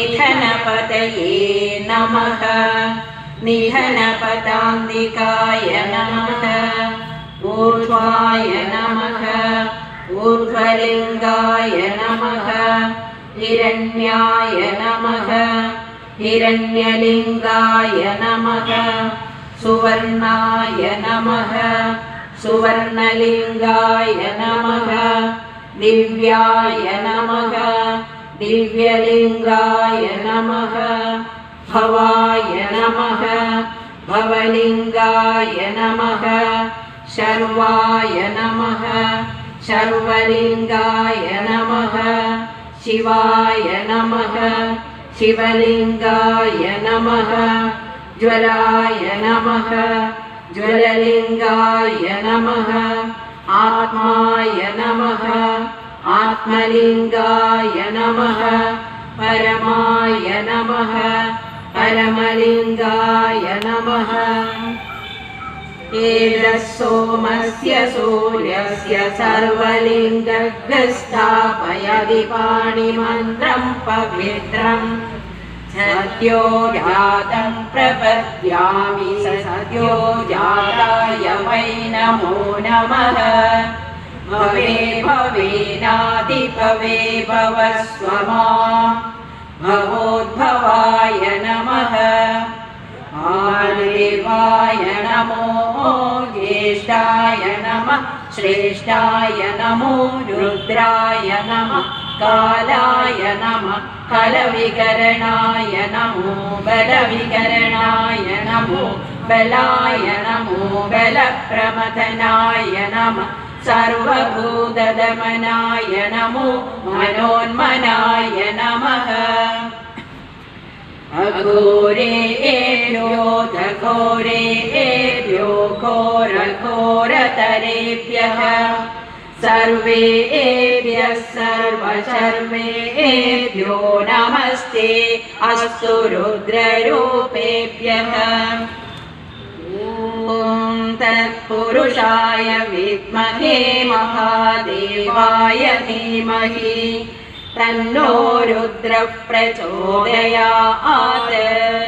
निधनपतये नमः। निधनपदान्तिकाय नमः। ऊर्ध्वाय नमः। ऊर्ध्वलिङ्गाय नमः। हिरण्याय नमः। हिरण्यलिङ्गाय नमः। सुवर्णाय नमः। सुवर्णलिङ्गाय नमः। दिव्याय नमः दिव्यलिङ्गाय नमः। भवाय नमः। भवलिङ्गाय नमः। शर्वाय नमः। शर्वलिङ्गाय नमः। शिवाय नमः। शिवलिङ्गाय नमः। ज्वलाय नमः। ज्वललिङ्गाय नमः। आत्माय नमः आत्मलिङ्गाय नमः परमाय नमः परमलिङ्गाय नमः। एतः सोमस्य सूर्यस्य सर्वलिङ्गस्थापयदि पाणिमन्त्रं पवित्रम्। सद्यो जातं प्रपद्यामि स सद्यो जाताय वै नमो नमः भवे भवेनादिभवे भवस्व मा भवोद्भवाय नमः। आदेवाय नमो ज्येष्ठाय नमः। श्रेष्ठाय नमो रुद्राय नमः। कालाय नमः। कलविकरणाय नमो बलविकरणाय नमो बलाय नमो बलप्रमथनाय नमः सर्वभूतदमनाय नमो मनोन्मनाय नमः। अघोरे एभ्योऽधघोरे एभ्यो घोरघोरतरेभ्यः। सर्वे एभ्यः सर्वशर्वेभ्यो नमस्ते। अस्तु रुद्ररूपेभ्यः तत्पुरुषाय विद्महे महादेवाय धीमहि। तन्नो रुद्रः प्रचोदयात्